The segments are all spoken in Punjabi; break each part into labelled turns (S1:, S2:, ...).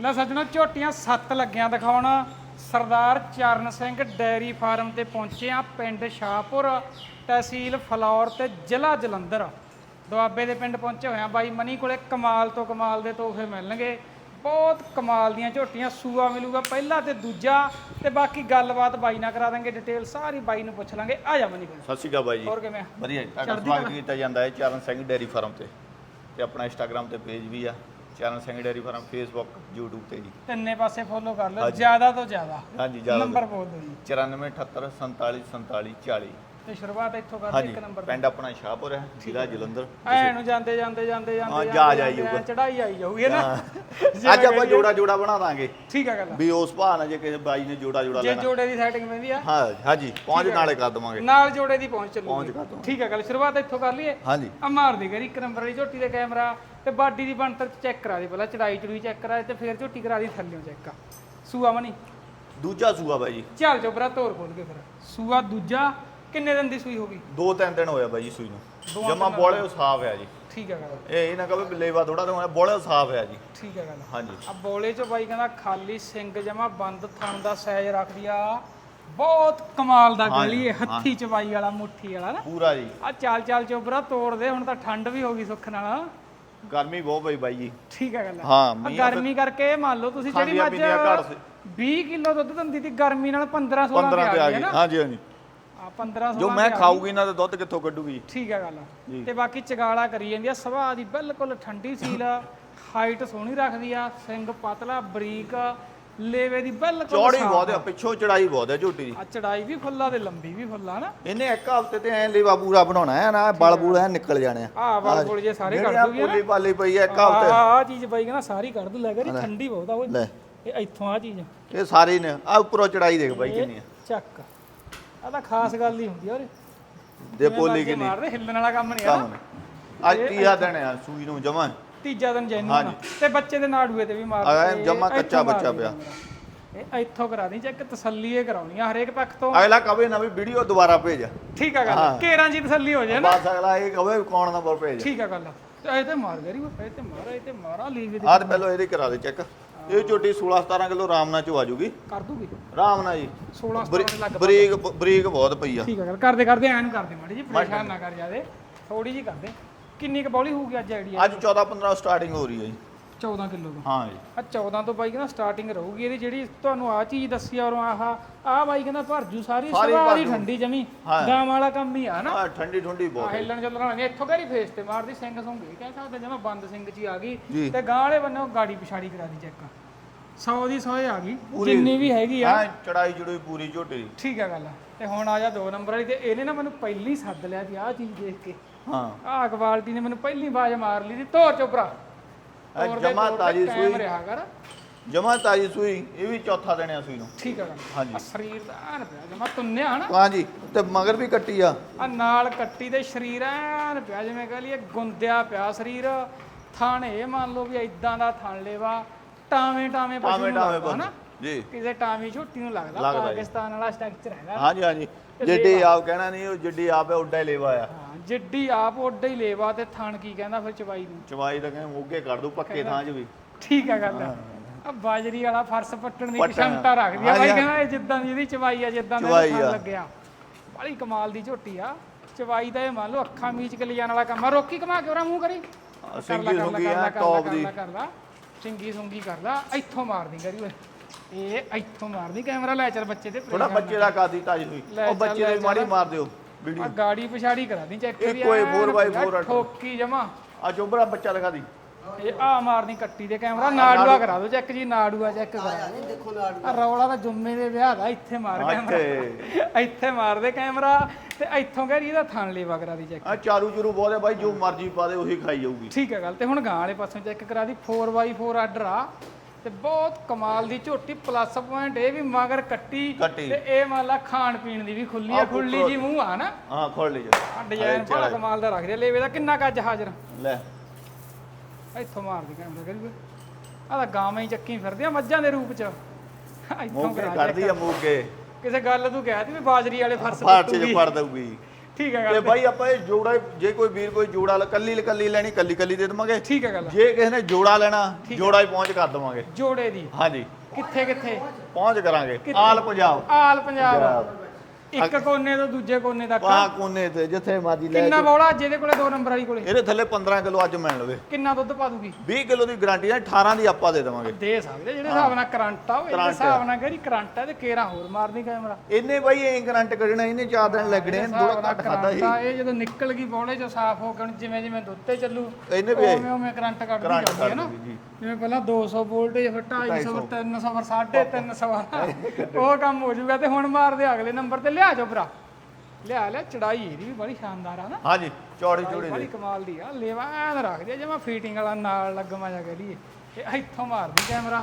S1: ਲੈ ਸੱਜਣੋ ਝੋਟੀਆਂ ਸੱਤ ਲੱਗੀਆਂ ਦਿਖਾਉਣ। ਸਰਦਾਰ ਚਰਨ ਸਿੰਘ ਡੈਰੀ ਫਾਰਮ ਤੇ ਪਹੁੰਚੇ ਆ ਪਿੰਡ ਸ਼ਾਹਪੁਰ ਤਹਿਸੀਲ ਫਲੌਰ ਤੇ ਜ਼ਿਲ੍ਹਾ ਜਲੰਧਰ। ਦੁਆਬੇ ਦੇ ਪਿੰਡ ਪਹੁੰਚੇ ਹੋਏ ਆ ਬਾਈ ਮਨੀ ਕੋਲੇ ਕਮਾਲ ਤੋਂ ਕਮਾਲ ਦੇ ਤੋਹਫੇ ਮਿਲਣਗੇ। ਬਹੁਤ ਕਮਾਲ ਦੀਆਂ ਝੋਟੀਆਂ ਸੂਆ ਮਿਲੂਗਾ ਪਹਿਲਾ ਤੇ ਦੂਜਾ ਤੇ ਬਾਕੀ ਗੱਲਬਾਤ ਬਾਈ ਨਾਲ ਕਰਾ ਦਾਂਗੇ ਡਿਟੇਲ ਸਾਰੀ ਬਾਈ ਨੂੰ ਪੁੱਛ ਲਾਂਗੇ। ਆ ਜਾ ਮਨੀ ਕੋਲ।
S2: ਸਤਿ ਸ਼੍ਰੀ ਅਕਾਲ ਬਾਈ ਜੀ।
S1: ਹੋਰ ਕਿਵੇਂ ਆ?
S2: ਵਧੀਆ ਜੀ। ਤੁਹਾਡਾ ਸਵਾਗਤ। ਕੀਤਾ ਜਾਂਦਾ ਹੈ ਚਰਨ ਸਿੰਘ ਡੇਅਰੀ ਫਾਰਮ ਤੇ ਤੇ ਆਪਣਾ ਇੰਸਟਾਗ੍ਰam ਤੇ ਪੇਜ ਵੀ ਆ। Charan Singh dairy farm Facebook YouTube ਤੇ ਜੀ।
S1: ਤਿੰਨੇ ਪਾਸੇ ਫੋਲੋ ਕਰ ਲਓ
S2: ਹਾਂਜੀ।
S1: ਜ਼ਿਆਦਾ ਤੋਂ ਜ਼ਿਆਦਾ।
S2: ਹਾਂਜੀ ਜ਼ਿਆਦਾ
S1: ਨੰਬਰ ਬੋਲ ਦਿਓ ਜੀ।
S2: 94 78 47 47 40
S1: ਤੇ ਸ਼ੁਰੂਆਤ ਇੱਥੋਂ ਕਰਦੇ
S2: ਹਾਂਜੀ
S1: ਇੱਕ ਨੰਬਰ
S2: ਪਿੰਡ ਆਪਣਾ ਸ਼ਾਹਪੁਰ ਹੈ ਜ਼ਿਲ੍ਹਾ ਜਲੰਧਰ
S1: ਐ ਨੂੰ ਜਾਂਦੇ ਜਾਂਦੇ ਜਾਂਦੇ ਜਾਂਦੇ
S2: ਹਾਂ,
S1: ਜਾਂਦੇ
S2: ਜਹਾਜ਼ ਆਈ ਜਾਊਗਾ।
S1: ਚੜਾਈ ਆਈ ਜਾਊਗੀ ਨਾ?
S2: ਅੱਜ ਆਪਾਂ ਜੋੜਾ ਜੋੜਾ ਬਣਾ ਦਾਂਗੇ।
S1: ਠੀਕ ਆ ਗੱਲ
S2: ਵੀ ਉਸ ਭਾਅ ਨਾਲ ਜੇ ਕਿਸੇ ਬਾਈ ਨੇ ਜੋੜਾ ਜੋੜਾ
S1: ਜੇ
S2: ਲੈਣਾ।
S1: ਜੋੜੇ ਦੀ ਸੈਟਿੰਗ ਪੈਂਦੀ ਆ।
S2: ਹਾਂ ਹਾਂਜੀ ਪਹੁੰਚ। ਨਾਲੇ ਕਰ ਦਵਾਂਗੇ।
S1: ਨਾਲ ਜੋੜੇ ਦੀ ਪਹੁੰਚ ਚੱਲੂਗੀ।
S2: ਪਹੁੰਚ ਕਰ ਦਵਾਂਗੇ।
S1: ਠੀਕ ਆ ਗੱਲ ਸ਼ੁਰੂਆਤ ਇੱਥੋਂ ਕਰ ਲਈਏ।
S2: ਹਾਂਜੀ।
S1: ਆ ਮਾਰ ਦੇ ਗਰੀ ਇੱਕ ਨੰਬਰ ਵਾਲੀ ਝੋਟੀ ਦੇ ਕੈਮਰਾ ਤੇ ਬਾਡੀ ਦੀ ਬਣਤਰ ਚੈੱਕ ਕਰਾ ਦੇ ਪਹਿਲਾਂ ਚੜਾਈ ਚੜੂਈ ਚੈੱਕ ਕਰਾ ਦੇ ਤੇ ਫਿਰ ਝੋਟੀ ਕਰਾ ਦੀ ਥੱਲਿਓਂ ਚੈੱਕ ਸੂਆ ਮਨੀ?
S2: ਦੂਜਾ ਸੂਆ ਬਾਈ ਜੀ।
S1: ਚੱਲ ਚੋਬਰਾ ਤੋਰ ਖੋਲ ਕੇ ਫਿਰ। ਸੂਆ ਦੂਜਾ ਕਿੰਨੇ ਦਿਨ ਦੀ ਸੂਈ ਹੋਗੀ
S2: ਦੋ ਤਿੰਨ ਦਿਨ ਹੋਇਆ ਬਾਈ ਜੀ ਸੂਈ ਨੂੰ। ਜਮਾ ਬੋਲੇ ਸਾਫ਼ ਹੈ ਜੀ।
S1: ਠੀਕ ਆ ਗੱਲ।
S2: ਇਹ ਨਾ ਕਹੋ ਲੇਵਾ ਥੋੜਾ ਤੇ ਬੋਲੇ ਸਾਫ਼ ਹੈ ਜੀ।
S1: ਠੀਕ ਆ ਗੱਲ।
S2: ਹਾਂਜੀ।
S1: ਆ ਬੋਲੇ ਚ ਬਾਈ ਕਹਿੰਦਾ ਖਾਲੀ ਸਿੰਘ ਜਮਾ ਬੰਦ ਥਣ ਦਾ ਸਾਈਜ਼ ਰੱਖਦੀ ਆ। ਬਹੁਤ ਕਮਾਲ ਦਾ ਗਲੀ ਹੈ ਹੱਥੀ ਚਵਾਈ ਵਾਲਾ ਮੁੱਠੀ ਵਾਲਾ ਨਾ।
S2: ਪੂਰਾ ਜੀ।
S1: ਆ ਚਾਲ ਚਾਲ ਚੋਬਰਾ ਤੋੜ ਦੇ ਹੁਣ ਤਾਂ ਠੰਡ ਵੀ ਹੋ ਗਈ ਸੁੱਖ ਨਾਲ।
S2: ਗਰਮੀ ਬਹੁਤ ਪਈ ਬਾਈ ਜੀ।
S1: ਠੀਕ ਆ ਗੱਲ ਆ।
S2: ਹਾਂ
S1: ਆ ਗਰਮੀ ਕਰਕੇ ਮੰਨ ਲਓ ਤੁਸੀਂ ਜਿਹੜੀ ਮੱਝ
S2: ਪੀਂਦੀਆਂ ਘੱਟ ਸੀ।
S1: 20 ਕਿਲੋ ਦੁੱਧ ਦਿੰਦੀ ਸੀ ਗਰਮੀ ਨਾਲ 15 16
S2: 15
S1: ਤੇ ਆ
S2: ਆ
S1: ਗਈ ਹੈ ਨਾ।
S2: ਹਾਂਜੀ ਹਾਂਜੀ।
S1: ਆ 15 16
S2: ਜੋ ਮੈਂ ਖਾਊਗੀ ਨਾ ਤੇ ਦੁੱਧ ਕਿੱਥੋਂ ਕੱਢੂਗੀ?
S1: ਠੀਕ ਆ ਗੱਲ। ਆ। ਤੇ ਬਾਕੀ ਚਗਾਲਾ ਕਰੀ ਜਾਂਦੀ ਆ ਸੁਭਾਅ ਦੀ ਬਿਲਕੁਲ ਠੰਡੀ ਸੀਲ ਹਾਈਟ ਸੋਹਣੀ ਰੱਖਦੀ ਆ ਸਿੰਘ ਪਤਲਾ ਬਰੀਕ ਲੇਵੇ ਦੀ ਬਿਲਕੁਲ
S2: ਚੌੜੀ ਬਹੁਤ ਹੈ ਪਿੱਛੋਂ ਚੜਾਈ ਬਹੁਤ ਹੈ ਝੋਟੀ ਦੀ।
S1: ਆ ਚੜਾਈ ਵੀ ਫੁੱਲਾ ਤੇ ਲੰਬੀ ਵੀ ਫੁੱਲਾ ਨਾ।
S2: ਇਹਨੇ ਇੱਕ ਹਫ਼ਤੇ ਤੇ ਐ ਲੇਵਾ ਪੂਰਾ ਬਣਾਉਣਾ ਹੈ ਨਾ ਬਲ ਬੂਲ ਐ ਨਿਕਲ ਜਾਣੇ ਆ।
S1: ਆ ਵਾਲ ਕੋਲ ਜੇ। ਸਾਰੇ ਕੱਢ ਦੂਗੀ ਨਾ।
S2: ਪੋਲੀ ਪਾਲੀ ਪਈ ਐ ਇੱਕ
S1: ਆ
S2: ਹਫ਼ਤੇ।
S1: ਆ ਚੀਜ਼ ਬਾਈ ਕਹਿੰਦਾ ਸਾਰੀ ਕੱਢ ਦੂ ਲੈ। ਕੇ ਠੰਡੀ ਬਹੁਤ ਆ ਓਏ।
S2: ਲੈ।
S1: ਇਹ ਇੱਥੋਂ ਆ ਚੀਜ਼।
S2: ਇਹ ਸਾਰੇ ਨੇ ਆ ਉੱਪਰੋਂ ਚੜਾਈ ਦੇਖ ਬਾਈ ਕਿੰਨੀ ਆ।
S1: ਚੱਕ। ਆ ਤਾਂ ਖਾਸ ਗੱਲ ਹੀ ਹੁੰਦੀ ਆ ਓਰੇ
S2: ਦੇ ਪੋਲੀ ਕਿੰਨੀ?
S1: ਮਾਰਦੇ ਹਿੱਲਣ ਵਾਲਾ ਕੰਮ ਨਹੀਂ ਆ
S2: ਕੰਮ ਨੇ ਅੱਜ ਤੀਆ ਦਿਨ ਆ ਸੂਈ ਨੂੰ ਜਮਾ।
S1: ਤੀਜਾ ਦਿਨ ਜੈਨੂਨ ਤੇ ਬੱਚੇ ਦੇ ਨਾੜੂਏ ਤੇ ਵੀ ਮਾਰਦੇ
S2: ਆ ਜਮਾਂ ਕੱਚਾ
S1: ਮਾਰ
S2: ਬੱਚਾ ਪਿਆ।
S1: ਇਹ ਇੱਥੋਂ ਕਰਾ ਦੀ ਚੈੱਕ ਤਸੱਲੀ ਇਹ ਕਰਾਉਣੀ ਆ ਹਰੇਕ ਪੱਖ ਤੋਂ।
S2: ਅਗਲਾ ਕਵੇ ਨਾ ਵੀ ਵੀਡੀਓ ਦੁਬਾਰਾ ਭੇਜ।
S1: ਠੀਕ ਆ ਗੱਲ। ਕੇਰਾਂ ਜੀ ਤਸੱਲੀ ਹੋ ਜਾਏ ਨਾ।
S2: ਬਸ ਅਗਲਾ ਇਹ ਕਵੇ ਕੌਣ ਨੰਬਰ ਭੇਜ।
S1: ਠੀਕ ਆ ਗੱਲ। ਤੇ ਇਹ ਤੇ ਮਾਰ ਗਰੀ ਉਹ ਇਹ ਤੇ ਮਾਰਾ ਇਹ ਤੇ ਮਾਰਾ ਲੀਵ ਦੇ
S2: ਆਹ ਪਹਿਲਾਂ ਇਹਦੀ ਕਰਾ ਦੇ ਚੈੱਕ। ਇਹ ਝੋਟੀ 16 17 ਕਿਲੋ ਆਰਾਮ ਨਾਲ ਚਵਾ ਜੂਗੀ।
S1: ਕਰ ਦੂਗੀ।
S2: ਆਰਾਮ ਨਾਲ ਜੀ।
S1: 16
S2: ਬਰੀ-
S1: 17 ਲੱਗ
S2: ਬਰੀਕ ਬਰੀਕ ਬਹੁਤ ਪਈ ਆ।
S1: ਠੀਕ ਆ ਗੱਲ ਕਰਦੇ ਕਰਦੇ ਐਨ ਕਰਦੇ ਮਾੜੀ ਜੀ ਪਰੇਸ਼ਾਨ ਨਾ ਕਰ ਜਾਦੇ ਥੋੜੀ ਜੀ ਕਰਦੇ। ਕਿੰਨੀ ਕੁ ਬੌਲੀ ਹੋਊਗੀ ਅੱਜ ਆਈਡੀਆ?
S2: ਅੱਜ 14 15 ਸਟਾਰਟਿੰਗ ਹੋ ਰਹੀ ਹੈ ਜੀ।
S1: 14 ਕਿਲੋ ਤੋਂ।
S2: ਹਾਂ ਜੀ।
S1: ਆ 14 ਤੋਂ ਬਾਈ ਕਹਿੰਦਾ ਸਟਾਰਟਿੰਗ ਰਹੂਗੀ ਇਹਦੀ ਜਿਹੜੀ ਤੁਹਾਨੂੰ ਆ ਚੀਜ਼ ਦੱਸੀ ਆ ਔਰ ਆਹ ਆ ਬਾਈ ਕਹਿੰਦਾ ਭਰਜੂ ਸਾਰੀ
S2: ਸਾਰੀ
S1: ਸਵਾਰੀ
S2: ਭਰ ਜੂ।
S1: ਠੰਡੀ ਜਮੀ
S2: ਹਾਂ।
S1: ਗਾਂ ਵਾਲਾ ਕੰਮ ਹੀ ਆ ਨਾ।
S2: ਆ ਠੰਡੀ ਠੰਡੀ
S1: ਆ
S2: ਬਹੁਤ ਹੈ।
S1: ਹਿੱਲਣ ਚੱਲਣ ਨਹੀਂ ਇੱਥੋਂ ਗਰੀ ਫੇਸ ਤੇ ਮਾਰਦੀ ਸਿੰਘ ਸੁੰਗੀ ਕਹਿ ਸਕਦੇ ਜਮਾ ਬੰਦ ਸਿੰਘ ਚ ਹੀ ਆ ਗਈ
S2: ਜੀ।
S1: ਤੇ ਗਾਂ ਵਾਲੇ ਬੰਨੇ ਗਾੜੀ ਪਿਛਾੜੀ ਕਰਾ ਦੀ ਚੈੱਕ 100 ਦੀ 100 ਆ ਗਈ ਜਿੰਨੀ ਵੀ ਹੈਗੀ ਆ।
S2: ਹਾਂ ਚੜਾਈ ਚੜੂਈ ਪੂਰੀ ਝੋਟੀ ਦੀ।
S1: ਠੀਕ ਆ ਗੱਲ ਤੇ ਹੁਣ ਆ ਜਾ ਦੋ ਨੰਬਰ ਵਾਲੀ ਤੇ ਇਹਨੇ ਨਾ ਮੈਨੂੰ ਪਹਿਲੀ ਸੱਦ ਲਿਆ ਵੀ ਆਹ ਚੀਜ਼ ਦੇਖ ਕੇ।
S2: ਹਾਂ।
S1: ਆਹ ਕੁਆਲਿਟੀ ਨੇ ਮੈਨੂੰ ਪਹਿਲੀ ਬਾਜ ਮਾਰ ਲਈ ਦੀ ਤੋਰ ਚੋਪਰਾ ਦੇ
S2: ਜਮਾਂ ਤਾਜ਼ੀ ਸੂਈ।
S1: ਰਿਹਾ ਕਰ।
S2: ਜਮਾ ਤਾਜੀ ਸੂਈ ਇਹ ਵੀ ਚੌਥਾ ਦਿਨ ਆ ਸੂਈ ਨੂੰ।
S1: ਠੀਕ ਆ
S2: ਹਾਂਜੀ।
S1: ਸਰੀਰ ਦਾ ਐਨ ਪਿਆ ਜਮਾ ਤੁੰਨਿਆ ਹਨਾ
S2: ਹਾਂ ਜੀ ਤੇ ਮਗਰ ਵੀ ਕੱਟੀ ਆ।
S1: ਆ ਨਾਲ ਕੱਟੀ ਦੇ ਸਰੀਰ ਐਨ ਪਿਆ ਜਿਵੇਂ ਕਹ ਲਈਏ ਗੁੰਦਿਆ ਪਿਆ ਸਰੀਰ। ਥਣ ਇਹ ਮੰਨ ਲਓ ਵੀ ਇਦਾਂ ਦਾ ਥਣ ਲੈਵਾ ਟਾਵੇਂ ਟਾਵੇਂ ਪਸ਼ੂ
S2: ਟਾਵੇਂ
S1: ਨੂੰ
S2: ਟਾਵੇਂ
S1: ਹਨਾ?
S2: ਜੀ।
S1: ਕਿਸੇ ਟਾਵੀ ਝੋਟੀ ਨੂੰ ਲੱਗਦਾ। ਪਾਕਿਸਤਾਨ ਵਾਲਾ ਸਟਰਕਚਰ ਹੈਗਾ।
S2: ਹਾਂ ਜੀ ਹਾਂ ਜੀ ਜਿੱਡੀ ਆਪ ਕਹਿਣਾ ਨਹੀਂ ਉਹ ਜਿੱਡੀ ਆਪ ਹੈ ਉੱਡਾ ਹੀ ਲੇਵਾ ਆ।
S1: ਜਿੱਡੀ ਆਪ ਓਡਾ ਹੀ ਲੇਵਾ ਤੇ ਥਣ ਕੀ ਕਹਿੰਦਾ ਫਿਰ ਚਵਾਈ ਨੂੰ?
S2: ਚਵਾਈ ਤਾਂ ਕਹਿੰਦੇ ਮੋਗੇ ਕਰ ਦੂ ਪੱਕੇ ਥਾਂ 'ਚ ਵੀ।
S1: ਠੀਕ ਆ ਗੱਲ ਆ। ਬਾਜਰੀ ਵਾਲਾ ਫਰਸ਼ ਪੱਟਣ ਦੀ। ਕਿਸ਼ਮਤਾ ਰੱਖਦੀ ਆ। ਬਾਈ। ਕਹਿੰਦਾ ਇਹ ਜਿੱਦਾਂ ਦੀ ਇਹਦੀ ਚਵਾਈ ਆ ਜਿੱਦਾਂ ਦਾ ਥਣ। ਲੱਗਿਆ। ਬੜੀ ਕਮਾਲ ਦੀ ਝੋਟੀ ਆ। ਚਵਾਈ ਦਾ ਇਹ ਮੰਨ ਲਓ ਅੱਖਾਂ ਮੀਚ ਕੇ ਲਿਜਾਣ ਵਾਲਾ ਕੰਮ ਆ। ਰੋਕੀ ਕਮਾ ਕੇ ਉਹਰਾ ਮੂੰਹ ਕਰੀ।
S2: ਸਿੰਗੀ ਸੁੰਗੀ ਆ ਟੌਪ ਦੀ।
S1: ਲਾ, ਕਰ ਲਾ ਸਿੰਗੀ ਸੁੰਗੀ ਕਰ ਲਾ ਇੱਥੋਂ ਮਾਰਦੀ ਕਰੀ ਓਏ। ਇਹ ਇੱਥੋਂ ਮਾਰਦੀ। ਕੈਮਰਾ ਲੈ ਚੱਲ ਬੱਚੇ ਤੇ।
S2: ਥੋੜਾ ਬੱਚੇ ਦਾ ਕਾਦੀ ਤਾਜੀ ਹੋਈ ਉਹ ਬੱਚੇ ਦੀ ਮਾੜੀ। ਮਾਰ ਦਿਓ।
S1: ਆ
S2: ਵੀਡੀਓ
S1: ਗਾੜੀ ਪਿਛਾੜੀ ਕਰਾ ਦੀ ਚੈੱਕ
S2: ਇਹ ਕੋਈ 4x4 ਆ।
S1: ਠੋਕੀ ਜਮਾ।
S2: ਆ ਚੋਬਰਾ ਬੱਚਾ ਦਿਖਾ ਦੀ।
S1: ਇਹ ਆ ਮਾਰਨੀ ਕੱਟੀ ਦੇ ਕੈਮਰਾ ਨਾੜੂਆ ਕਰਾ ਦਿਓ ਚੈੱਕ ਜੀ ਨਾੜੂਆ ਚੈੱਕ ਕਰਾ ਦੇਖੋ ਨਾੜੂਆ ਰੌਲਾ ਤਾਂ ਜੁੰਮੇ ਦੇ ਵਿਆਹ ਦਾ ਇੱਥੇ ਮਾਰ ਕੈਮਰਾ।
S2: ਇੱਥੇ
S1: ਇੱਥੇ ਮਾਰਦੇ ਕੈਮਰਾ ਤੇ ਇੱਥੋਂ ਕਹਿ ਰਹੀ ਇਹਦਾ ਥਣ ਲੇਵਾ ਕਰਾ ਦੀ ਚੈੱਕ।
S2: ਆ ਚਾਰੂ ਚਰੂ ਬਹੁਤ ਹੈ ਬਾਈ ਜੋ ਮਰਜ਼ੀ ਪਾ ਦੇ ਉਹੀ ਖਾਈ ਜਾਊਗੀ।
S1: ਠੀਕ ਹੈ ਗੱਲ ਤੇ ਹੁਣ ਗਾਂ ਵਾਲੇ ਪਾਸੋਂ ਚੈੱਕ ਕਰਾ ਦੀ 4x4 ਆਰਡਰ ਆ ਤੇ ਬਹੁਤ ਕਮਾਲ ਦੀ ਝੋਟੀ ਪਲੱਸ ਪੁਆਇੰਟ ਇਹ ਵੀ ਮਗਰ ਕੱਟੀ
S2: ਕੱਟੀ।
S1: ਤੇ ਇਹ ਮੰਨ ਲਾ ਖਾਣ ਪੀਣ ਦੀ ਵੀ ਖੁੱਲੀ ਆ
S2: ਆਹ
S1: ਖੁੱਲੀ ਜੀ ਮੂੰਹ ਆ ਨਾ।
S2: ਹਾਂ ਖੋਲ ਲਈ ਜਾ।
S1: ਆ ਡਿਜ਼ਾਈਨ ਬੜਾ ਕਮਾਲ ਦਾ ਰੱਖਦੇ ਆ। ਲੇਵੇ ਦਾ ਕਿੰਨਾ ਕੱਜ ਹਾਜ਼ਰ?
S2: ਲੈ।
S1: ਇੱਥੋਂ ਮਾਰਦੀ ਕੈਮਰਾ ਕਰੀ ਆ ਤਾਂ ਗਾਵਾਂ ਹੀ ਚੱਕੀ ਫਿਰਦੇ ਆ ਮੱਝਾਂ ਦੇ ਰੂਪ ਚ। ਇੱਥੋਂ
S2: ਮੋਗੇ
S1: ਕਰਾ
S2: ਕੱਢਦੀ ਆ ਮੋਗੇ
S1: ਕਿਸੇ ਗੱਲ ਤੂੰ ਕਹਿਤੀ ਵੀ ਬਾਜਰੀ ਵਾਲੇ ਫਰਸ਼
S2: ਫਾਟ ਚ। ਪੜ ਦਊਗੀ।
S1: ਠੀਕ ਹੈ
S2: ਤੇ
S1: ਗੱਲ
S2: ਬਾਈ ਆਪਾਂ ਇਹ ਜੋੜਾ ਜੇ ਕੋਈ ਵੀਰ ਕੋਈ ਜੋੜਾ ਕੱਲੀ ਕੱਲੀ ਲੈਣੀ ਕੱਲੀ ਕੱਲੀ ਦੇ ਦੇਵਾਂਗੇ।
S1: ਠੀਕ ਹੈ ਗੱਲ।
S2: ਜੇ ਕਿਸੇ ਨੇ ਜੋੜਾ ਲੈਣਾ ਜੋੜਾ ਹੀ ਪਹੁੰਚ ਕਰ ਦੇਵਾਂਗੇ।
S1: ਜੋੜੇ ਦੀ।
S2: ਹਾਂਜੀ।
S1: ਕਿੱਥੇ ਕਿੱਥੇ?
S2: ਪਹੁੰਚ ਕਰਾਂਗੇ? ਆਲ ਪੰਜਾਬ।
S1: ਆਲ ਪੰਜਾਬ। ਇੱਕ ਕੋਨੇ ਤੋਂ ਦੂਜੇ ਕੋਨੇ ਤੱਕ।
S2: ਵਾਹ ਕੋਨੇ ਤੇ ਜਿੱਥੇ ਮਰਜ਼ੀ ਲੈ
S1: ਕਿੰਨਾ। ਬੌਲਾ ਜਿਹਦੇ ਕੋਲੇ ਦੋ ਨੰਬਰ ਵਾਲੀ ਕੋਲੇ।
S2: ਇਹਦੇ ਥੱਲੇ 15 ਕਿਲੋ ਅੱਜ ਮਿਲ ਲਵੇ।
S1: ਕਿੰਨਾ ਦੁੱਧ ਪਾ ਦੂਗੀ?
S2: 20 ਕਿਲੋ ਦੀ ਗਾਰੰਟੀ ਹੈ 18 ਦੀ ਆਪਾਂ ਦੇ ਦੇਵਾਂਗੇ।
S1: ਦੇ ਸਕਦੇ ਜਿਹੜੇ ਹਿਸਾਬ ਨਾਲ ਕਰੰਟ ਆ ਉਹ ਇਹਦੇ। ਹਿਸਾਬ ਨਾਲ ਕਿਹੜੀ ਕਰੰਟ ਆ ਤੇ ਕੇਰਾ ਹੋਰ ਮਾਰਦੀ ਕੈਮਰਾ
S2: ਇਹਨੇ ਬਾਈ ਐਂ ਕਰੰਟ ਕੱਢਣਾ ਇਹਨੇ 4 ਦਿਨ ਲੱਗਣੇ ਥੋੜਾ ਘੱਟ ਖਾਦਾ ਸੀ।
S1: ਆ ਇਹ ਜਦੋਂ ਨਿਕਲ ਗਈ ਬੌਲੇ ਚੋਂ ਸਾਫ਼ ਹੋ ਹੁਣ ਜਿਵੇਂ ਜਿਵੇਂ ਦੁੱਧ ਤੇ ਚੱਲੂ
S2: ਇਹਨੇ ਵੀ
S1: ਉਵੇਂ ਉਵੇਂ ਕਰੰਟ
S2: ਕਰੰਟ
S1: ਜਾਂਦੀ ਹੈ ਨਾ।
S2: ਜੀ।
S1: ਜਿਵੇਂ ਪਹਿਲਾਂ 200 ਵੋਲਟੇਜ ਫਿਰ 250 ਫਿਰ 300 ਫਿਰ 350 ਉਹ ਕੰਮ ਹੋ ਜਾਊਗਾ ਤੇ ਹੁਣ ਮਾਰਦੇ ਅਗਲੇ ਨੰਬਰ ਤੇ। ਲਿਆ ਜਾਓ ਭਰਾ। ਲਿਆ ਲਿਆ ਚੜਾਈ ਇਹਦੀ ਵੀ ਬੜੀ ਸ਼ਾਨਦਾਰ ਆ ਨਾ।
S2: ਹਾਂਜੀ ਚੌੜੀ ਚੌੜੀ
S1: ਬੜੀ ਕਮਾਲ ਦੀ ਆ। ਲੇਵਾ ਐਨ ਰੱਖਦੀ ਆ ਜਿਵੇਂ ਫੀਟਿੰਗ ਵਾਲਾ ਨਾਲ ਲੱਗਮਾ ਜਾ ਕਰੀਏ ਇਹ ਇੱਥੋਂ ਮਾਰਦੀ ਕੈਮਰਾ।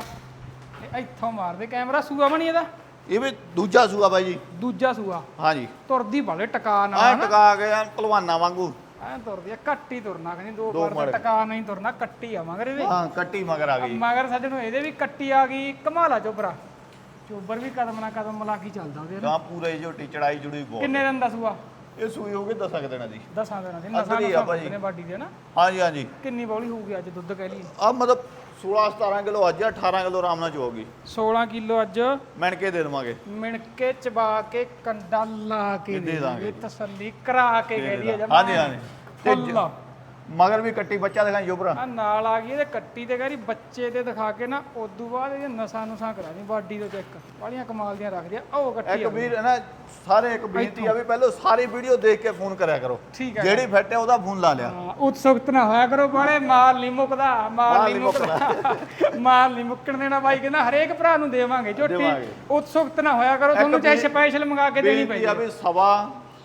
S1: ਇਹ ਇੱਥੋਂ ਮਾਰਦੇ ਕੈਮਰਾ। ਸੂਆ ਬਣੀ ਇਹਦਾ?
S2: ਇਹ ਵੀ ਦੂਜਾ ਸੂਆ ਬਾਈ ਜੀ।
S1: ਦੂਜਾ ਸੂਆ।
S2: ਹਾਂਜੀ।
S1: ਤੁਰਦੀ ਬੜੇ ਟਕਾ
S2: ਆ
S1: ਨਾਲ
S2: ਟਕਾ ਕੇ ਐਨ ਭਲਵਾਨਾਂ ਵਾਂਗੂ।
S1: ਐ ਤੁਰਦੀ ਆ ਹੀ ਤੁਰਨਾ ਕਹਿੰਦੀ ਦੋ ਵਾਰ ਟਕਾ ਨਹੀਂ ਤੁਰਨਾ ਕੱਟੀ ਆ ਮਗਰ ਇਹਦੇ।
S2: ਹਾਂ ਕੱਟੀ ਮਗਰ ਆ ਗਈ।
S1: ਮਗਰ ਸਾਡੇ ਨੂੰ ਇਹਦੇ ਵੀ ਕੱਟੀ ਆ ਗਈ। ਕਮਾਲਾ ਚੋਬਰਾ ਚੋਬਰ ਵੀ ਕਦਮ ਨਾਲ ਕਦਮ ਮਿਲਾ ਕੇ ਚੱਲਦਾ ਉਹਦੇ ਨਾਲ
S2: ਗਾਂ ਪੂਰੇ ਝੋਟੀ ਚੜਾਈ ਜੁੜੀ ਬਹੁਤ
S1: ਕਿੰਨੇ ਦਿਨ ਦਾ ਸੂਆ?
S2: ਇਹ ਸੂਈ ਹੋ ਗਈ ਦਸਾਂ ਕੁ ਦਿਨਾਂ ਦੀ।
S1: ਦਸਾਂ ਦਿਨਾਂ ਦੀ। ਨਸਾਂ
S2: ਅੱਧੀ ਆ
S1: ਨਸਾਂ
S2: ਭਾਜੀ।
S1: ਨੇ ਬਾਡੀ ਦੇ ਨਾ
S2: ਹਾਂਜੀ ਹਾਂਜੀ।
S1: ਕਿੰਨੀ ਬੌਲੀ ਹੋਊਗੀ ਅੱਜ ਦੁੱਧ ਕਹਿ ਲਈ
S2: ਆ ਮਤਲਬ 16 17 ਕਿਲੋ ਅੱਜ ਆ, 18 ਕਿਲੋ ਆਰਾਮ ਨਾਲ ਚੋਗੀ।
S1: 16 ਕਿਲੋ ਅੱਜ।
S2: ਮਿਣ ਕੇ ਦੇ ਦੇਵਾਂਗੇ।
S1: ਮਿਣ ਕੇ ਚਬਾ ਕੇ ਕੰਡਾ ਲਾ ਕੇ
S2: ਦੇ
S1: ਦੇ
S2: ਦਾਂਗੇ।
S1: ਦਾਂਗੇ। ਤਸੱਲੀ ਕਰਾ ਕੇ ਕਹਿ ਦਈਏ ਜਮਾ।
S2: ਹਾਂਜੀ ਹਾਂਜੀ। ਤੇ ਜ-
S1: ਫੁੱਲ
S2: ਮਗਰ ਵੀ ਕੱਟੀ ਬੱਚਾ ਦਿਖਾਈ ਜੋਬਰਾ।
S1: ਆ ਨਾਲ ਆ ਗਈ ਇਹਦੇ ਕੱਟੀ ਤੇ ਕਹਿੰਦੀ ਬੱਚੇ ਤੇ ਦਿਖਾ ਕੇ ਨਾ ਉਦੋਂ ਬਾਅਦ ਇਹ ਨਸਾਂ ਨੁਸਾਂ ਕਰਾ ਦੀ ਬਾਡੀ ਤੋਂ ਚੈੱਕ ਬਾਲੀਆਂ ਕਮਾਲ ਦੀਆਂ ਰੱਖਦੀ ਆ ਉਹ ਕੱਟੀ
S2: ਇੱਕ ਵੀਰ ਹੈ ਨਾ ਸਾਰੇ ਇੱਕ ਬੇਨਤੀ ਆ ਵੀ ਪਹਿਲਾਂ ਸਾਰੀ ਵੀਡੀਓ ਦੇਖ ਕੇ ਫੋਨ ਕਰਿਆ ਕਰੋ।
S1: ਠੀਕ ਹੈ।
S2: ਜਿਹੜੀ ਫਿੱਟ ਹੈ ਉਹਦਾ ਫੋਨ ਲਾ ਲਿਆ।
S1: ਉਤਸੁਕਤ ਨਾ ਹੋਇਆ ਕਰੋ ਬਾਲੇ ਮਾਲ ਨਹੀਂ ਮੁੱਕਦਾ ਮਾਲ ਨਹੀਂ ਮੁੱਕਦਾ। ਮਾਲ ਨਹੀਂ ਮੁੱਕਣ ਦੇਣਾ ਬਾਈ ਕਹਿੰਦਾ ਹਰੇਕ ਭਰਾ ਨੂੰ ਦੇਵਾਂਗੇ ਝੋਟੀ। ਉਤਸੁਕਤ ਨਾ ਹੋਇਆ ਕਰੋ ਤੁਹਾਨੂੰ ਚਾਹੇ ਸਪੈਸ਼ਲ ਮੰਗਾ ਕੇ ਦੇਣੀ
S2: ਬੇਨਤੀ ਆ
S1: ਪੈਂਦੀ
S2: ਵੀ ਸਵਾ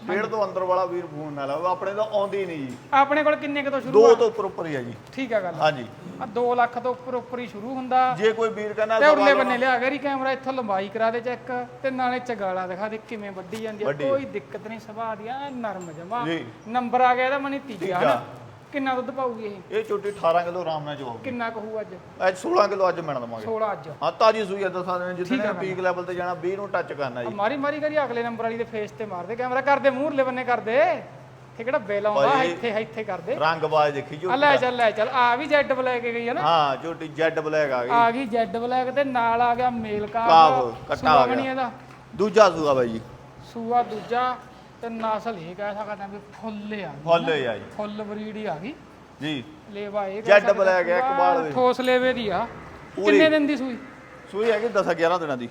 S2: ਡੇਢ ਤੋਂ ਅੰਦਰ ਵਾਲਾ ਵੀਰ ਫੋਨ ਨਾ ਲਾਓ ਆਪਣੇ ਤਾਂ ਆਉਂਦੀ ਨਹੀਂ ਜੀ।
S1: ਆਪਣੇ ਕੋਲ ਕਿੰਨੇ ਕੁ ਤੋਂ ਸ਼ੁਰੂ
S2: ਦੋ
S1: ਆ?
S2: ਤੋਂ ਉੱਪਰ ਉੱਪਰ ਹੀ ਆ ਜੀ।
S1: ਠੀਕ ਆ ਗੱਲ।
S2: ਹਾਂਜੀ।
S1: ਆ 2 ਲੱਖ ਤੋਂ ਉੱਪਰ ਉੱਪਰ ਹੀ ਸ਼ੁਰੂ ਹੁੰਦਾ।
S2: ਜੇ ਕੋਈ ਵੀਰ ਕਹਿੰਦਾ
S1: ਤੇ ਉਰਲੇ ਬੰਨੇ ਲਿਆ ਕਰੀ ਕੈਮਰਾ ਇੱਥੋਂ ਲੰਬਾਈ ਕਰਾ ਦੇ ਚੈੱਕ ਤੇ ਨਾਲੇ ਚਗਾਲਾ ਦਿਖਾ ਦੇ ਕਿਵੇਂ ਵੱਡੀ ਜਾਂਦੀ। ਕੋਈ ਦਿੱਕਤ ਨਹੀਂ ਸੁਭਾਅ ਦੀ ਐਨ ਨਰਮ ਜਮਾ।
S2: ਜੀ।
S1: ਨੰਬਰ ਆ ਗਿਆ ਇਹਦਾ ਮਨੀ ਤੀਜਾ
S2: ਤੀਜਾ।
S1: ਹਨਾ? ਕਿੰਨਾ ਦੁੱਧ ਪਾਊਗੀ ਇਹ?
S2: ਇਹ ਛੋਟੀ 18 ਕਿਲੋ ਆਰਾਮ ਨਾਲ ਚੋਗੀ
S1: ਕਿੰਨਾ ਕਹੂ ਅੱਜ?
S2: ਅੱਜ 16 ਕਿਲੋ ਅੱਜ ਮਿਣ ਦਵਾਂਗੇ।
S1: 16 ਅੱਜ।
S2: ਹਾਂ ਤਾਜੀ ਸੂਈ ਆ ਦੱਸਾਂ ਦਿਨ
S1: ਠੀਕ
S2: ਜਿੱਥੇ ਪੀਕ ਲੈਵਲ ਤੇ ਜਾਣਾ 20 ਨੂੰ ਟੱਚ ਕਰਨਾ ਜੀ।
S1: ਮਾਰੀ ਮਾਰੀ ਕਰੀ ਅਗਲੇ ਨੰਬਰ ਵਾਲੀ ਦੇ ਫੇਸ ਤੇ ਮਾਰਦੇ ਕੈਮਰਾ ਕਰਦੇ ਮੂਹਰਲੇ ਬੰਨੇ ਕਰਦੇ। ਇੱਥੇ ਕਿਹੜਾ ਬਿੱਲ ਆਉਂਦਾ ਇੱਥੇ ਇੱਥੇ ਕਰਦੇ।
S2: ਰੰਗ ਬਾਜ ਦੇਖੀ ਝੋਟੀ
S1: ਲੈ। ਚੱਲ ਲੈ ਚੱਲ। ਆ ਵੀ ਜੈਡ ਬਲੈਕ ਗਈ ਹੈ ਨਾ।
S2: ਹਾਂ ਝੋਟੀ ਜੈਡ ਬਲੈਕ ਆ ਗਈ।
S1: ਆ ਗਈ ਜੈਡ ਬਲੈਕ ਤੇ ਨਾਲ ਆ ਗਿਆ ਮੇਲ
S2: ਕਾਬ, ਕੱਟਾ ਆ ਗਿਆ। ਦੂਜਾ ਸੂਆ ਬਾਈ ਜੀ।
S1: ਸੂਆ ਦੂਜਾ। ਤੇ ਨਸਲ ਇਹ ਕਹਿ ਸਕਦਾ ਵੀ ਫੁੱਲ ਆ ਗਈ
S2: ਫੁੱਲ ਹੀ ਆ ਜੀ।
S1: ਫੁੱਲ ਬਰੀਡ ਹੀ ਆ ਗਈ।
S2: ਜੀ।
S1: ਲੇਵਾ ਇਹ
S2: ਜੈਡ ਬਲੈਕ ਹੈ, ਇੱਕ ਬਾਲ ਵੇ।
S1: ਠੋਸ ਲੇਵੇ ਦੀ ਆ।
S2: ਪੂਰੀ।
S1: ਕਿੰਨੇ ਦਿਨ ਦੀ ਸੂਈ?
S2: ਸੂਈ ਹੈਗੀ 10 11 ਦਿਨਾਂ ਦੀ।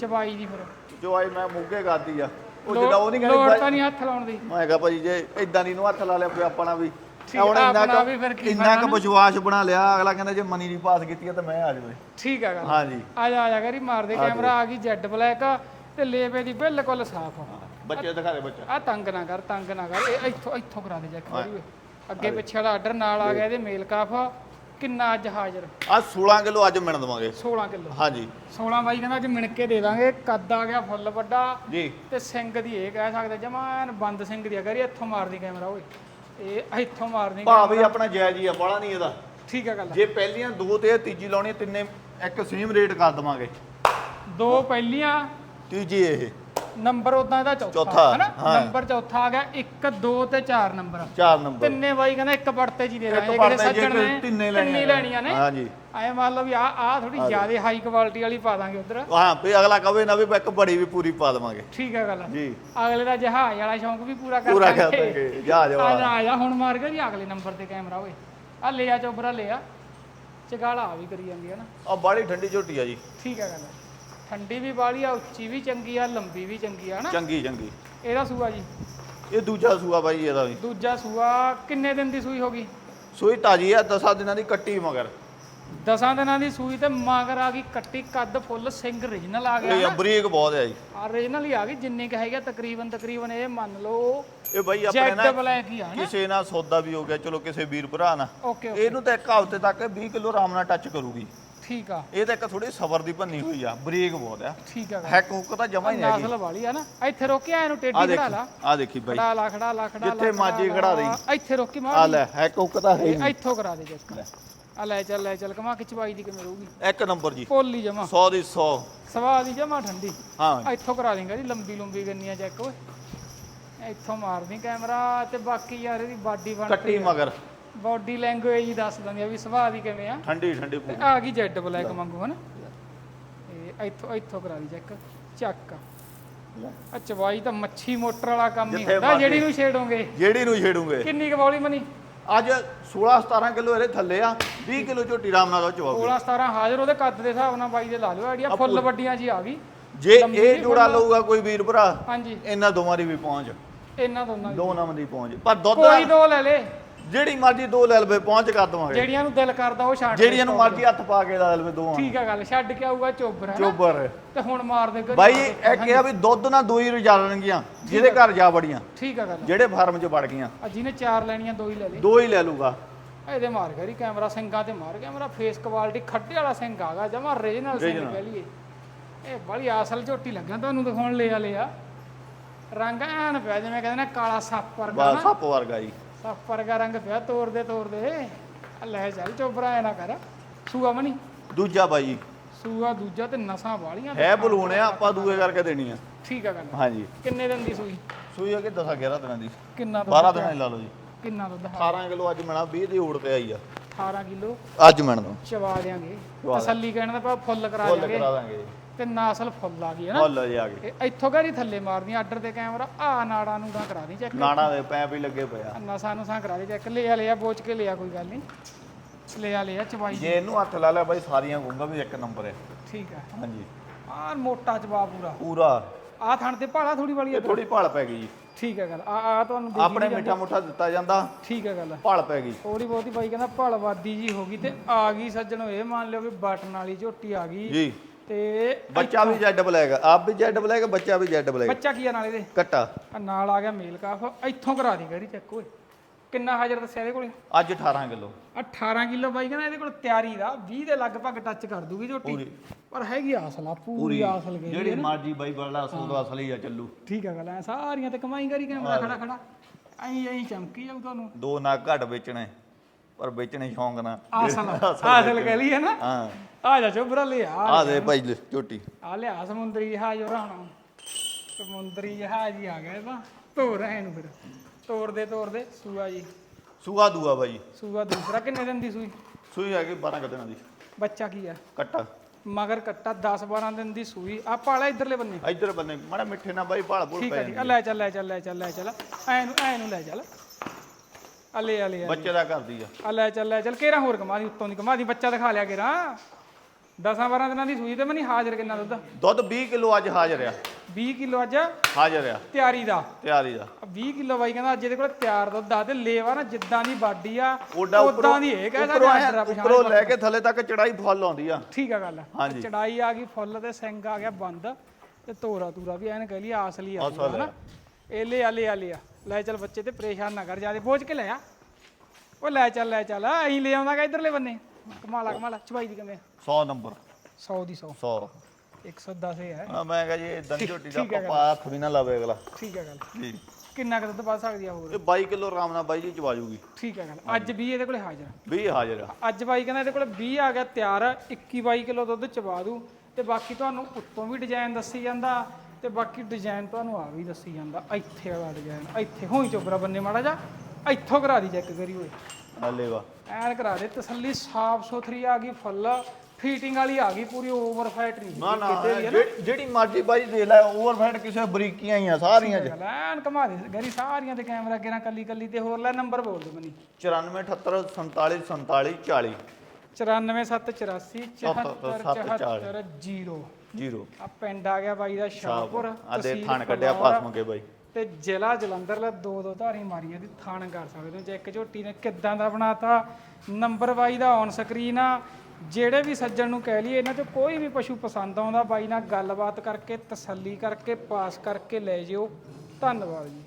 S1: ਚਬਾਈ ਦੀ ਫਿਰ।
S2: ਜੋ ਆਈ ਮੈਂ ਮੁੱਗੇ ਕਰਦੀ ਆ। ਉਹ
S1: ਲੋੜ-
S2: ਜਿਹੜਾ ਉਹ ਨਹੀਂ
S1: ਲੋੜ
S2: ਕਹਿੰਦੀ
S1: ਤਾਂ ਨਹੀਂ ਹੱਥ ਲਾਉਣ ਦੀ।
S2: ਮੈਂ ਕਿਹਾ ਭਾਜੀ ਜੇ ਇਦਾਂ ਦੀ ਨੂੰ ਹੱਥ ਲਾ ਲਿਆ ਕੋਈ ਆਪਣਾ ਵੀ।
S1: ਠੀਕ,
S2: ਹੁਣ ਇੰਨਾ
S1: ਆਪਣਾ
S2: ਕੁ-
S1: ਵੀ ਫਿਰ ਕੀ
S2: ਇੰਨਾ
S1: ਫਾਇਦਾ
S2: ਕੁ
S1: ਨਾ?
S2: ਵਿਸ਼ਵਾਸ ਬਣਾ ਲਿਆ। ਅਗਲਾ ਕਹਿੰਦਾ ਜੇ ਮਨੀ ਨਹੀਂ ਪਾਸ ਕੀਤੀ ਆ ਤਾਂ ਮੈਂ ਆ ਜਾਵੇ
S1: ਠੀਕ ਆ ਗੱਲ।
S2: ਹਾਂਜੀ।
S1: ਆ ਜਾ ਆ ਜਾ ਕਰੀ ਮਾਰਦੇ
S2: ਆ
S1: ਕੈਮਰਾ ਆ ਗਈ ਜੈਡ ਬਲੈਕ ਤੇ ਲੇਵੇ ਦੀ ਬਿਲਕੁਲ ਸਾਫ਼
S2: ਬੱਚੇ ਦਿਖਾ ਦੇ ਬੱਚਾ।
S1: ਆ ਤੰਗ ਨਾ ਕਰ ਤੰਗ ਨਾ ਕਰ। ਇਹ ਇੱਥੋਂ ਇੱਥੋਂ ਕਰਾ ਦੇ ਚੈੱਕ ਕਰੀ ਅੱਗੇ ਪਿੱਛੇ ਵਾਲਾ ਆਰਡਰ ਨਾਲ ਆ ਗਿਆ ਇਹਦੇ ਮੇਲ ਕਾਫ। ਕਿੰਨਾ ਅੱਜ ਹਾਜ਼ਰ?
S2: ਆ 16 ਕਿਲੋ ਅੱਜ ਮਿਣ ਦਵਾਂਗੇ।
S1: 16 ਕਿਲੋ।
S2: ਹਾਂਜੀ
S1: 16 ਬਾਈ ਕਹਿੰਦਾ ਅੱਜ ਮਿਣ ਕੇ ਦੇ ਦਾਂਗੇ। ਕੱਦ ਆ ਗਿਆ ਫੁੱਲ ਵੱਡਾ।
S2: ਜੀ।
S1: ਤੇ ਸਿੰਘ ਦੀ ਇਹ ਕਹਿ ਸਕਦੇ ਜਮਾਨ ਬੰਦ ਸਿੰਘ ਦੀ ਅਗਰ ਇੱਥੋਂ ਮਾਰਦੀ ਕੈਮਰਾ ਓਏ। ਇਹ ਇੱਥੋਂ ਮਾਰਦੀ
S2: ਭਾਅ ਵੀ ਆਪਣਾ ਜਾਇਜ਼ ਹੀ ਆ ਬਾਲਾ ਨਹੀਂ ਇਹਦਾ।
S1: ਠੀਕ ਆ ਗੱਲ।
S2: ਜੇ ਪਹਿਲੀਆਂ ਦੋ ਤੇ ਇਹ ਤੀਜੀ ਲਾਉਣੀ ਤਿੰਨੇ ਇੱਕ ਸੇਮ ਰੇਟ ਕਰ ਦਵਾਂਗੇ।
S1: ਦੋ ਪਹਿਲੀਆਂ।
S2: ਤੀਜੀ ਇਹ।
S1: ਨੰਬਰ ਉਦਾਂ ਇਹਦਾ ਚੌਥਾ
S2: ਚੌਥਾ,
S1: ਹੈਨਾ?
S2: ਹਾਂ।
S1: ਨੰਬਰ ਚੌਥਾ ਆ ਗਿਆ 1 2 ਤੇ 4 ਨੰਬਰ।
S2: ਚਾਰ ਨੰਬਰ।
S1: ਤਿੰਨੇ ਬਾਈ ਕਹਿੰਦਾ ਇੱਕ ਪੜਤੇ ਜੀ ਦੇ
S2: ਇੱਕ
S1: ਦਾਂਗੇ ਕਿਸੇ
S2: ਪੜਤੇ ਜੇ
S1: ਸੱਜਣ ਨੇ
S2: ਤਿੰਨੇ
S1: ਤਿੰਨੇ ਲੈਣੀਆਂ ਨੇ।
S2: ਹਾਂਜੀ
S1: ਐ ਮੰਨ ਲਓ ਵੀ ਆ ਆ ਥੋੜੀ ਜ਼ਿਆਦਾ ਹਾਈ ਕੁਆਲਿਟੀ ਵਾਲੀ ਪਾ ਦਾਂਗੇ ਉਧਰ।
S2: ਹਾਂ ਵੀ ਅਗਲਾ ਕਵੇ ਨਾ ਵੀ ਇੱਕ ਬੜੀ ਵੀ ਪੂਰੀ ਪਾ ਦਵਾਂਗੇ।
S1: ਠੀਕ ਹੈ ਗੱਲ।
S2: ਜੀ।
S1: ਅਗਲੇ ਦਾ ਜਹਾਜ਼ ਵਾਲਾ ਸ਼ੌਂਕ ਵੀ ਪੂਰਾ ਕਰ
S2: ਪੂਰਾ ਕਰ
S1: ਦਾਂਗੇ।
S2: ਦਾਂਗੇ ਜਾ
S1: ਆ
S2: ਜਾ
S1: ਆ ਹੁਣ ਮਾਰ ਕੇ ਜੀ ਅਗਲੇ ਨੰਬਰ ਤੇ ਕੈਮਰਾ ਓਏ। ਆ ਲੈ ਆ ਚੋਬਰਾ ਲੈ ਆ। ਚਗਾਲਾ ਆ ਵੀ ਕਰੀ ਜਾਂਦੀ ਹੈ ਨਾ।
S2: ਆ ਬਾੜੀ ਠੰਡੀ ਝੋਟੀ ਆ ਜੀ।
S1: ਠੀਕ ਹੈ ਗੱਲ। ਠੰਡੀ ਵੀ ਬਾਲੀ ਆ ਉੱਚੀ ਵੀ ਚੰਗੀ ਆ ਲੰਬੀ ਵੀ ਚੰਗੀ ਆ ਨਾ
S2: ਚੰਗੀ ਚੰਗੀ।
S1: ਇਹਦਾ ਸੂਆ ਜੀ?
S2: ਇਹ ਦੂਜਾ ਸੂਆ ਬਾਈ ਇਹਦਾ ਵੀ।
S1: ਦੂਜਾ ਸੂਆ ਕਿੰਨੇ ਦਿਨ ਦੀ ਸੂਈ ਹੋ ਗਈ?
S2: ਸੂਈ ਤਾਜੀ ਆ 10 ਦਿਨਾਂ ਦੀ ਕੱਟੀ ਮਗਰ।
S1: ਦਸਾਂ ਦਿਨਾਂ ਦੀ ਸੂਈ ਤੇ ਮਾਗਰ ਆ ਗਈ ਕੱਟੀ ਕੱਦ ਫੁੱਲ ਸਿੰਘ ਰੀਜਨਲ ਆ
S2: ਇਹ
S1: ਗਿਆ
S2: ਬਰੀਕ ਬਹੁਤ ਹੈ ਜੀ।
S1: ਓਰੀਜਨਲ ਹੀ ਆ ਗਈ ਜਿੰਨੇ ਕ ਹੈਗੇ ਤਕਰੀਬਨ ਤਕਰੀਬਨ ਇਹ ਮੰਨ ਲਓ
S2: ਇਹ ਬਾਈ ਆਪਣੇ
S1: ਜੈਡ
S2: ਨਾ
S1: ਬਲੈਕ ਹੀ ਆ ਨਾ
S2: ਕਿਸੇ ਨਾਲ ਸੌਦਾ ਵੀ ਹੋ ਗਿਆ ਚਲੋ ਕਿਸੇ ਵੀਰ ਭਰਾ ਨਾਲ। ਇਹਨੂੰ ਤਾਂ ਇੱਕ ਹਫ਼ਤੇ ਤੱਕ 20 ਕਿਲੋ ਆਰਾਮ ਨਾਲ ਟੱਚ ਕਰੂਗੀ।
S1: ਠੀਕ ਆ।
S2: ਇਹ ਤਾਂ ਇੱਕ ਥੋੜੀ ਸਬਰ ਦੀ ਭੰਨੀ ਹੋਈ ਆ ਬਰੀਕ ਬਹੁਤ ਆ।
S1: ਠੀਕ ਆ
S2: ਹੈਕ ਹੁੱਕ ਤਾਂ ਜਮਾ ਹੀ ਨਹੀਂ ਹੈਗੀ।
S1: ਨਸਲ ਵਾਲੀ ਆ ਨਾ ਇੱਥੇ ਰੋਕੀ ਆ ਇਹਨੂੰ
S2: ਆ
S1: ਟੇਢੀ ਖੜਾ ਲਾ।
S2: ਆ ਦੇਖੀ ਬਾਈ।
S1: ਖੜਾ ਲਾ ਖੜਾ ਲਾ ਖੜਾ
S2: ਜਿੱਥੇ
S1: ਲਾ।
S2: ਖੜਾ ਦੇਈਂ।
S1: ਇੱਥੇ ਰੋਕੀ
S2: ਆ
S1: ਮਾਰ
S2: ਲੈ ਹੈਕ ਹੁੱਕ ਤਾਂ ਹੈ
S1: ਇੱਥੋਂ ਕਰਾ ਦੇ ਚੈੱਕ ਆ ਲੈ ਚੱਲ ਲੈ ਚੱਲ ਕਮਾ ਖਿਚਵਾਈ ਦੀ ਕਿਵੇਂ ਰਹੂਗੀ।
S2: ਇੱਕ ਨੰਬਰ ਜੀ।
S1: ਪੋਲੀ ਜਮਾ।
S2: 100 ਦੀ 100
S1: ਸਵਾਦ ਦੀ ਜਮਾ ਠੰਡੀ।
S2: ਹਾਂ।
S1: ਆ ਇੱਥੋਂ ਕਰਾ ਦੇਂਗਾ ਜੀ ਲੰਬੀ ਲੰਬੀ ਗੰਨੀਆਂ ਚੈੱਕ ਓਏ। ਇੱਥੋਂ ਮਾਰਦੀ ਕੈਮਰਾ ਤੇ ਬਾਕੀ ਯਾਰ ਇਹਦੀ ਬਾਡੀ ਬਣ
S2: ਕੱਟੀ ਮਗਰ।
S1: ਬਾਡੀ ਲੈਂਗੁਏਜ ਹੀ ਦੱਸ ਦਿੰਦੀ ਆ ਵੀ ਸੁਭਾਅ ਦੀ ਕਿਵੇਂ ਆ।
S2: ਠੰਡੀ ਠੰਡੀ
S1: ਤੇ ਆ ਗਈ ਜੈਡ ਬਲੈਕ ਵਾਂਗੂ ਹਨ? ਇਹ ਇੱਥੋਂ ਇੱਥੋਂ ਕਰਾ ਦੀ ਚੈੱਕ ਚੱਕ। ਆ ਚਵਾਈ ਤਾਂ ਮੱਛੀ ਮੋਟਰ ਵਾਲਾ ਕੰਮ ਹੀ
S2: ਜਿੱਥੇ
S1: ਹੁੰਦਾ ਜਿਹੜੀ ਨੂੰ ਛੇੜੋਗੇ।
S2: ਜਿਹੜੀ ਨੂੰ ਛੇੜੂਗੇ।
S1: ਕਿੰਨੀ ਕੁ ਬੌਲੀ ਮਨੀ
S2: ਅੱਜ 16 17 ਕਿਲੋ ਇਹਦੇ ਥੱਲੇ ਆ 20 ਕਿਲੋ ਝੋਟੀ ਰਾਮ ਨਾਲ ਚਵਾਉਗੀ
S1: 16 17 ਹਾਜ਼ਰ ਉਹਦੇ ਕੱਦ ਦੇ ਹਿਸਾਬ ਨਾਲ ਬਾਈ ਦੇ ਲਾ ਲਿਓ ਆਈਡੀਆ ਫੁੱਲ ਵੱਡੀਆਂ ਜੀ ਆ ਗਈ।
S2: ਜੇ
S1: ਲੰਬੀ
S2: ਇਹ ਜੋੜਾ ਲਊਗਾ ਕੋਈ ਵੀਰ ਭਰਾ
S1: ਹਾਂਜੀ।
S2: ਇਹਨਾਂ ਦੋਵਾਂ ਦੀ ਵੀ ਪਹੁੰਚ।
S1: ਇਹਨਾਂ ਦੋਨਾਂ ਦੀ।
S2: ਦੋ ਨਾਮ ਦੀ ਪਹੁੰਚ। ਪਰ ਦੁੱਧ
S1: ਕੋਈ ਦੋ ਲੈ ਲੇ।
S2: ਜਿਹੜੀ ਮਰਜ਼ੀ ਦੋ ਲੈ ਲਵੇ ਪਹੁੰਚ ਕਰ ਦਵਾਂਗੇ।
S1: ਜਿਹੜੀਆਂ ਨੂੰ ਦਿਲ ਕਰਦਾ ਉਹ ਛੱਡ
S2: ਜਿਹੜੀਆਂ ਨੂੰ ਮਰਜ਼ੀ ਹੱਥ ਪਾ ਕੇ ਲੈ ਲਵੇ ਦੋਵਾਂ
S1: ਠੀਕ ਆ ਗੱਲ ਛੱਡ ਕੇ ਆਊਗਾ ਚੋਬਰ ਹੈ ਨਾ
S2: ਚੋਬਰ।
S1: ਤੇ ਹੁਣ ਮਾਰ ਦੇ
S2: ਬਾਈ ਇਹ ਕਿਹਾ ਵੀ ਦੁੱਧ ਨਾਲ ਦੋ ਹੀ ਰਜਾਣਗੀਆਂ ਜਿਹਦੇ ਘਰ ਜਾ ਬੜੀਆਂ
S1: ਠੀਕ ਆ ਗੱਲ।
S2: ਜਿਹੜੇ ਫਾਰਮ 'ਚ ਵੜ ਗਈਆਂ।
S1: ਆ ਜਿਹਨੇ ਚਾਰ ਲੈਣੀਆਂ ਦੋ ਹੀ ਲੈ ਲੇ
S2: ਦੋ ਹੀ ਲੈ ਲੂਗਾ
S1: ਇਹਦੇ ਮਾਰ ਕਰੀ ਕੈਮਰਾ ਸਿੰਘਾਂ ਤੇ ਮਾਰ ਕੈਮਰਾ ਫੇਸ ਕੁਆਲਿਟੀ ਖੱਡੇ ਵਾਲਾ ਸਿੰਘ ਆਗਾ ਜਮਾ ਰੀਜਨਲ ਸਿੰਘ
S2: Original।
S1: ਕਹਿ ਲਈਏ। ਇਹ ਬੜੀ ਅਸਲ ਝੋਟੀ ਲੱਗਾ ਤੁਹਾਨੂੰ ਦਿਖਾਉਣ ਲੈ ਆ ਲਿਆ। ਰੰਗ ਐਨ ਪਿਆ ਜਿਵੇਂ ਕਹਿੰਦੇ ਨੇ ਕਾਲਾ ਸੱਪ ਵਰਗਾ
S2: ਬਸ
S1: ਨਾ?
S2: ਸੱਪ ਵਰਗਾ ਜੀ।
S1: ਸੱਪ ਵਰਗਾ ਰੰਗ ਪਿਆ ਤੋੜਦੇ ਤੋੜਦੇ ਆ ਲੈ ਚੱਲ ਚੋਬਰਾ ਐ ਨਾ ਕਰ। ਸੂਆ ਮਨੀ
S2: ਦੂਜਾ ਬਾਈ।
S1: ਸੂਆ ਦੂਜਾ ਤੇ ਨਸਾਂ ਵਾਲੀਆਂ
S2: ਹੈ ਬਲੂਣ ਆ ਆਪਾਂ ਦੂਏ ਕਰਕੇ ਦੇਣੀ ਆ।
S1: ਠੀਕ ਆ ਗੱਲ।
S2: ਹਾਂਜੀ।
S1: ਕਿੰਨੇ ਦਿਨ ਦੀ ਸੂਈ?
S2: ਸੂਈ ਆ ਕਿ 10 11 ਦਿਨਾਂ ਦੀ।
S1: ਕਿੰਨਾ ਦੁੱਧ
S2: 12 ਦਿਨਾਂ ਦੀ ਲਾ ਲਓ ਜੀ।
S1: ਕਿੰਨਾ ਦੁੱਧ
S2: 18 ਕਿਲੋ ਅੱਜ ਮਿਲਣਾ 20 ਦੀ ਊੜ ਤੇ ਆਈ ਆ।
S1: 18 ਕਿਲੋ?
S2: ਅੱਜ ਮਿਲਣ। ਦੋ
S1: ਚਵਾ
S2: ਚਵਾ
S1: ਤਸੱਲੀ ਕਹਿਣ ਦਾ ਭਾਵ ਫੁੱਲ ਕਰਾ
S2: ਫੁੱਲ
S1: ਦਿਆਂਗੇ।
S2: ਕਰਾ ਦਾਂਗੇ
S1: ਤੇ ਨਾਸਲ ਫੁੱਲ ਆ ਗਈ ਹੈ ਨਾ।
S2: ਫੁੱਲ ਜੀ ਆ
S1: ਇਹ ਇੱਥੋਂ ਘਰੀ ਥੱਲੇ ਮਾਰਦੀ ਆਰਡਰ ਤੇ ਕੈਮਰਾ ਆ ਨਾੜਾ ਨੂੰ ਕਰਾ ਦੀ ਚੈੱਕ
S2: ਨਾਣਾ ਦੇ ਪੈਪ ਹੀ ਲੱਗੇ ਪਿਆ
S1: ਨਸਾਂ ਨੂੰ ਸਾਂ ਕਰਾ ਦੀ ਚੈੱਕ ਲਿਆ ਲਿਆ ਬੋਚ ਕੇ ਲਿਆ ਕੋਈ ਗੱਲ ਨਹੀਂ। ਲਿਆ ਲਿਆ ਚਵਾਈ
S2: ਜੇ ਇਹਨੂੰ ਹੱਥ ਲਾ ਲਿਆ ਬਾਈ ਸਾਰੀਆਂ ਕਹੂੰਗਾ ਵੀ ਇੱਕ ਨੰਬਰ ਹੈ
S1: ਠੀਕ ਆ।
S2: ਹਾਂਜੀ।
S1: ਆ ਮੋਟਾ ਚਵਾ ਪੂਰਾ।
S2: ਪੂਰਾ।
S1: ਆ ਥਣ ਤੇ ਭਾਲਾ ਥੋੜੀ ਵਾਲੀ
S2: ਇਹ ਥੋੜੀ ਭਾਲ ਪੈ ਗਈ ਜੀ।
S1: ਠੀਕ ਹੈ ਗੱਲ। ਆ ਆ ਤੁਹਾਨੂੰ ਦੇਖੀ
S2: ਆਪਣੇ ਮਿੱਠਾ ਮੁੱਠਾ ਦਿੱਤਾ ਜਾਂਦਾ।
S1: ਠੀਕ ਹੈ ਗੱਲ।
S2: ਭਾਲ ਪੈ ਗਈ।
S1: ਥੋੜੀ ਬਹੁਤੀ ਬਾਈ ਕਹਿੰਦਾ ਭਲਵਾਦੀ ਜੀ ਹੋ ਗਈ ਤੇ ਆ ਗਈ ਸੱਜਣੋ ਇਹ ਮੰਨ ਲਿਓ ਵੀ ਬਟਨ ਵਾਲੀ ਝੋਟੀ ਆ ਗਈ।
S2: ਜੀ।
S1: ਤੇ
S2: ਬੱਚਾ ਵੀ ਜੈਡ ਬਲੈਕ ਆਪ ਵੀ ਜੈਡ ਬਲੈਕ ਬੱਚਾ ਵੀ ਜੈਡ ਬਲੈਕ
S1: ਬੱਚਾ ਕੀ ਆ ਨਾਲ ਇਹਦੇ?
S2: ਕੱਟਾ
S1: ਆ ਨਾਲ ਆ ਗਿਆ ਮੇਲ ਕਾਫ। ਇੱਥੋਂ ਕਰਾ ਦੀ ਗਰੀ ਚੈੱਕ ਓਏ। ਕਿੰਨਾ ਹਾਜ਼ਰ ਦੱਸਿਆ ਇਹਦੇ ਕੋਲੇ?
S2: ਅੱਜ 18 ਕਿਲੋ।
S1: 18 ਕਿਲੋ ਬਾਈ ਕਹਿੰਦਾ ਇਹਦੇ ਕੋਲ ਤਿਆਰੀ ਦਾ। 20 ਦੇ ਲਗਭਗ ਟੱਚ ਕਰ ਦੂਗੀ ਝੋਟੀ।
S2: ਪੂਰੀ।
S1: ਹੈਗੀ ਆਸਲਾ ਪੂਰੀ ਆਸਲ ਗਈ
S2: ਜਿਹੜੀ ਮਰਜ਼ੀ ਬਾਈ ਬੜਾ ਅਸਲ ਦਾ ਅਸਲ ਹੀ ਆ ਚੱਲੂ।
S1: ਠੀਕ ਆ ਗੱਲ ਐ ਸਾਰੀਆਂ ਤੇ ਕਮਾਈ ਕਰੀ ਕੈਮਰਾ ਖੜਾ ਖੜਾ ਐਂ ਐਂ ਚਮਕੀ ਜਾਊ ਤੁਹਾਨੂੰ।
S2: ਦੋ ਨਾ ਘੱਟ ਵੇਚਣੇ। ਪਰ ਵੇਚਣੇ ਸ਼ੌਂਕ ਨਾਲ
S1: ਆਸਲ ਆਸਲ ਕਹਿ ਲਈਏ ਨਾ?
S2: ਹਾਂ।
S1: ਆ ਜਾ ਚੋਬਰਾ ਲਿਆ
S2: ਆ ਦੇ ਭਾਈ ਲੈ, ਝੋਟੀ।
S1: ਆ ਲਿਆ ਸਮੁੰਦਰੀ ਜਹਾਜ਼ ਉਹ ਰਾਣਾ ਸਮੁੰਦਰੀ ਜਹਾਜ਼ ਹੀ ਆ ਗਿਆ ਇਹ ਤਾਂ ਤੋਰ ਐ ਇਹਨੂੰ ਫਿਰ। ਤੋੜਦੇ ਤੋੜਦੇ ਸੂਆ ਜੀ।
S2: ਸੂਆ ਦੂਆ ਬਾਈ।
S1: ਸੂਆ ਦੂਸਰਾ ਕਿੰਨੇ ਦਿਨ ਦੀ ਸੂਈ?
S2: ਸੂਈ ਹੈਗੀ 12 ਕੁ ਦਿਨਾਂ ਦੀ।
S1: ਬੱਚਾ ਕੀ ਆ?
S2: ਕੱਟਾ।
S1: ਮਗਰ ਕੱਟਾ 10 12 ਦਿਨ ਦੀ ਸੂਈ। ਆ ਪਾਲਾ ਇਧਰਲੇ ਬੰਨੇ।
S2: ਇੱਧਰ ਬੰਨੇ ਮਾੜਾ ਮਿੱਠੇ ਨਾਲ ਬਾਈ ਭਾਲ ਭੁਲ
S1: ਠੀਕ
S2: ਪੈ
S1: ਹੈ ਜੀ। ਆ ਲੈ ਚੱਲ ਲੈ ਚੱਲ ਲੈ ਚੱਲ ਲੈ ਚੱਲ। ਐ ਨੂੰ ਐ ਨੂੰ ਲੈ ਚੱਲ। ਆ ਲੈ ਆ ਲੈ ਆ
S2: ਬੱਚੇ ਦਾ ਕਰਦੀ ਆ।
S1: ਆ ਲੈ ਚੱਲ ਲੈ ਚੱਲ ਕੇਰਾ ਹੋਰ ਕਮਾ ਦੀ ਉੱਤੋਂ ਦੀ ਕਮਾ ਦੀ ਬੱਚਾ ਦਿਖਾ ਲਿਆ ਕੇਰਾ। 10 12 ਦਿਨਾਂ ਦੀ ਸੂਈ ਤੇ ਮਨੀ ਹਾਜ਼ਰ ਕਿੰਨਾ ਦੁੱਧ।
S2: ਦੁੱਧ 20 ਕਿਲੋ ਅੱਜ ਹਾਜ਼ਰ ਆ।
S1: 20 ਕਿਲੋ ਅੱਜ
S2: ਹਾਜ਼ਰ ਆ।
S1: ਤਿਆਰੀ ਦਾ।
S2: ਤਿਆਰੀ ਦਾ।
S1: ਆ 20 ਕਿਲੋ ਬਾਈ ਕਹਿੰਦਾ ਅੱਜ ਇਹਦੇ ਕੋਲ ਤਿਆਰ ਦੁੱਧ ਆ ਤੇ ਲੇਵਾ ਨਾ ਜਿੱਦਾਂ ਦੀ ਬਾਡੀ ਆ
S2: ਓਡਾ
S1: ਉਦਾਂ ਦੀ ਇਹ ਕਹਿੰਦਾ
S2: ਉੱਪਰੋਂ ਐਂ- ਉੱਪਰੋਂ ਲੈ ਕੇ ਥੱਲੇ ਤੱਕ ਚੜਾਈ ਫੁੱਲ ਆਉਂਦੀ ਆ।
S1: ਠੀਕ ਆ ਗੱਲ
S2: ਹਾਂਜੀ।
S1: ਚੜਾਈ ਆ ਗਈ ਫੁੱਲ ਤੇ ਸਿੰਘ ਆ ਗਿਆ ਬੰਦ ਤੇ ਤੋਰਾ ਤੂਰਾ ਵੀ ਐਨ ਕਹਿ ਲਈ ਆਸਲੀ ਆ
S2: ਅਸਲ
S1: ਹਨਾ ਇਹ ਲੈ ਆ ਲੈ ਆ ਲੈ ਆ। ਲੈ ਚੱਲ ਬੱਚੇ ਤੇ ਪਰੇਸ਼ਾਨ ਨਾ ਕਰ ਜਿਆਦੇ ਬੋਝ ਕੇ ਲੈ ਆ। ਉਹ ਲੈ ਚੱਲ ਲੈ ਚੱਲ ਐਂ ਲੈ ਆਉਂਦਾ ਇਧਰਲੇ ਬੰਨੇ। ਕਮਾਲਾ ਕਮਾਲਾ ਚਵਾਈ ਦੀ ਕਿਵੇਂ
S2: 100 ਨੰਬਰ।
S1: 100 ਦੀ 100
S2: 100
S1: 110 ਇਹ ਹੈ।
S2: ਆ ਮੈਂ ਕਹਾਂ ਜੀ ਇਦਾਂ ਦੀ ਝੋਟੀ ਦਾ
S1: ਠੀਕ ਹੈ
S2: ਪਪਾ ਹੱਥ ਵੀ ਨਾ ਲਾਵੇ ਅਗਲਾ।
S1: ਠੀਕ ਹੈ ਗੱਲ।
S2: ਜੀ।
S1: ਕਿੰਨਾ ਕੁ ਦੁੱਧ ਪਾ ਸਕਦੀ ਆ ਹੋਰ?
S2: ਇਹ 22 ਕਿਲੋ ਆਰਾਮ ਨਾਲ ਬਾਈ ਜੀ ਚਵਾ ਜੂਗੀ।
S1: ਠੀਕ ਹੈ ਗੱਲ। ਅੱਜ ਵੀ ਇਹਦੇ ਕੋਲੇ ਹਾਜ਼ਰ
S2: 20 ਹਾਜ਼ਰ ਆ।
S1: ਅੱਜ ਬਾਈ ਕਹਿੰਦਾ ਇਹਦੇ ਕੋਲ 20 ਆ ਗਿਆ ਤਿਆਰ 21 22 ਕਿਲੋ ਦੁੱਧ ਚਵਾ ਦੂ। ਤੇ ਬਾਕੀ ਤੁਹਾਨੂੰ ਉੱਤੋਂ ਵੀ ਡਿਜ਼ਾਈਨ ਦੱਸੀ ਜਾਂਦਾ। ਤੇ ਬਾਕੀ ਡਿਜ਼ਾਈਨ ਤੁਹਾਨੂੰ ਆ ਵੀ ਦੱਸੀ ਜਾਂਦਾ ਇੱਥੇ ਵਾਲਾ ਡਿਜ਼ਾਈਨ ਇੱਥੇ ਹੋਈ ਚੋਬਰਾ ਬੰਨੇ ਮਾੜਾ ਜਾ ਇੱਥੋਂ ਕਰਾ ਦੀ ਚੈੱਕ ਕਰੀ ਓਏ।
S2: ਆ ਲੈ ਵਾ।
S1: ਐਨ ਕਰਾ ਦੇ ਤਸੱਲੀ ਸਾਫ਼ ਸੁਥਰੀ ਆ ਗਈ ਫੁੱਲ ਫੀਟਿੰਗ ਵਾਲੀ ਆ ਗਈ ਪੂਰੀ ਓਵਰ ਫੈਟ ਨਹੀਂ
S2: ਨਾ ਨਾ ਜਿਹੜੀ- ਜਿਹੜੀ ਮਰਜ਼ੀ ਬਾਈ ਦੇ ਲੈ ਓਵਰਫੈਟ ਕਿਸੇ ਬਰੀਕੀਆਂ ਹੀ ਆ ਸਾਰੀਆਂ ਚ।
S1: ਐਨ ਕਮਾ ਦੇ ਗਰੀ ਸਾਰੀਆਂ ਤੇ ਕੈਮਰਾ ਨਾ ਕੱਲੀ ਕੱਲੀ ਤੇ ਹੋਰ ਲੈ ਨੰਬਰ ਬੋਲ ਦੇ ਮਨੀ।
S2: 94 78 47 47 40
S1: 94784 74 0
S2: ਜ਼ੀਰੋ।
S1: ਆ ਪਿੰਡ ਆ ਗਿਆ ਬਾਈ ਦਾ ਸ਼ਾਹਪੁਰ
S2: ਆ ਦੇ
S1: ਤਹਿਸੀਲ
S2: ਥਣ ਕੱਢਿਆ ਪਾਸ ਮੰਗੇ ਬਾਈ।
S1: ਤੇ ਜ਼ਿਲ੍ਹਾ ਜਲੰਧਰ ਲੈ ਦੋ ਦੋ ਧਾਰੀ ਮਾਰੀਆਂ ਦੀ ਥਾਣ ਕਰ ਸਕਦੇ ਹੋ। ਚੈੱਕ ਝੋਟੀ ਨੇ ਕਿੱਦਾਂ ਦਾ ਬਣਾਤਾ ਨੰਬਰ ਬਾਈ ਦਾ ਔਨ ਸਕਰੀਨ ਆ। ਜਿਹੜੇ ਵੀ ਸੱਜਣ ਨੂੰ ਕਹਿ ਲਈਏ ਇਹਨਾਂ ਚੋਂ ਕੋਈ ਵੀ ਪਸ਼ੂ ਪਸੰਦ ਆਉਂਦਾ ਬਾਈ ਨਾਲ ਗੱਲਬਾਤ ਕਰਕੇ ਤਸੱਲੀ ਕਰਕੇ ਪਾਸ ਕਰਕੇ ਲੈ ਜਿਓ। ਧੰਨਵਾਦ ਜੀ।